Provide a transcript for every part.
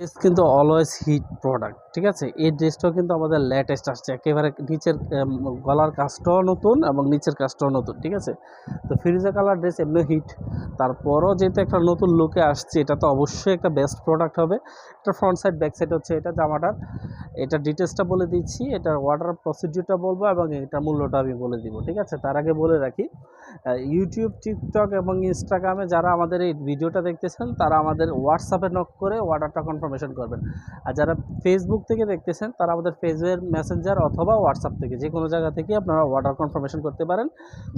Dress কিন্তু always hit product ঠিক আছে? এই ড্রেসটাও কিন্তু আমাদের লেটেস্ট আসছে। একেবারে নিচের গলার কাজটাও নতুন এবং নিচের কাজটাও নতুন, ঠিক আছে? তো ফিরোজা কালার ড্রেস এমনি হিট তারপরও যেহেতু একটা নতুন লুকে আসছে, এটা তো অবশ্যই একটা বেস্ট প্রোডাক্ট হবে। এটা ফ্রন্ট সাইড ব্যাক সাইড হচ্ছে এটা জামাটার। এটা ডিটেলসটা বলে দিচ্ছি এটা অর্ডার প্রসিডিউরটা বলব এবং এটার মূল্যটা আমি বলে দিব, ঠিক আছে? তার আগে বলে রাখি ইউটিউব টিকটক এবং ইনস্টাগ্রামে যারা আমাদের এই ভিডিওটা দেখতেছেন, তারা আমাদের হোয়াটসঅ্যাপে নক করে অর্ডারটা কনফার্মেশন করবেন। আর যারা ফেসবুক থেকে দেখতেছেন, তারা আমাদের ফেসবুকের মেসেঞ্জার অথবা হোয়াটসঅ্যাপ থেকে, যে কোনো জায়গা থেকে আপনারা অর্ডার কনফার্মেশন করতে পারেন।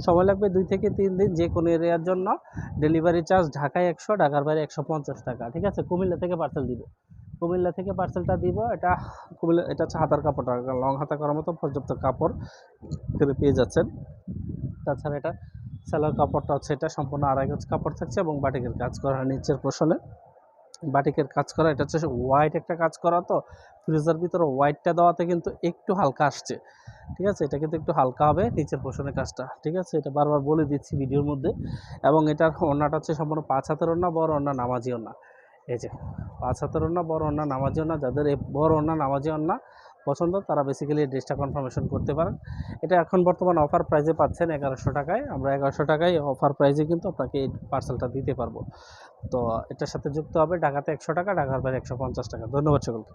সময় লাগবে দুই থেকে তিন দিন যে কোনো এরিয়ার জন্য। ডেলিভারি চার্জ ঢাকায় একশো, ঢাকার বাইরে একশো পঞ্চাশ টাকা, ঠিক আছে? কুমিল্লা থেকে পার্সেল দিব। কুমিল্লা থেকে পার্সেলটা দিব, এটা কুমিল্লা, এটা হচ্ছে হাতার কাপড়টা লং হাতা করার মতো পর্যাপ্ত কাপড় পেয়ে যাচ্ছেন। তাছাড়া এটা সেলার কাপড়টা হচ্ছে এটা, সম্পূর্ণ আড়াই গজ কাপড় থাকছে এবং বাটিকের কাজ করা নিচের পোষণে। বাটিকের কাজ করা, এটা হচ্ছে হোয়াইট একটা কাজ করা তো ফ্রিজের ভিতরে হোয়াইটটা দেওয়াতে কিন্তু একটু হালকা আসছে। ঠিক আছে? এটা কিন্তু একটু হালকা হবে নিচের পোষণের কাজটা। ঠিক আছে? এটা বারবার বলে দিচ্ছি ভিডিওর মধ্যে। এবং এটার ওড়নাটা হচ্ছে সম্পূর্ণ পাঁচ হাতের ওড়না, বড় ওড়না, নামাজি ওড়না। এই যে, পাঁচ হাতের ওড়না, বড় ওড়না, নামাজি ওড়না, যাদের বড় ওড়না, নামাজি ওড়না পছন্দ, তারা বেসিক্যালি ড্রেসটা কনফার্মেশন করতে পারেন। এটা এখন বর্তমান অফার প্রাইসে পাচ্ছেন এগারোশো টাকায়। আমরা এগারোশো টাকায় অফার প্রাইজে কিন্তু আপনাকে এই পার্সেলটা দিতে পারব। তো এটার সাথে যুক্ত হবে ঢাকাতে একশো টাকা, ঢাকার বাইরে একশো পঞ্চাশ টাকা। ধন্যবাদ সকলকে।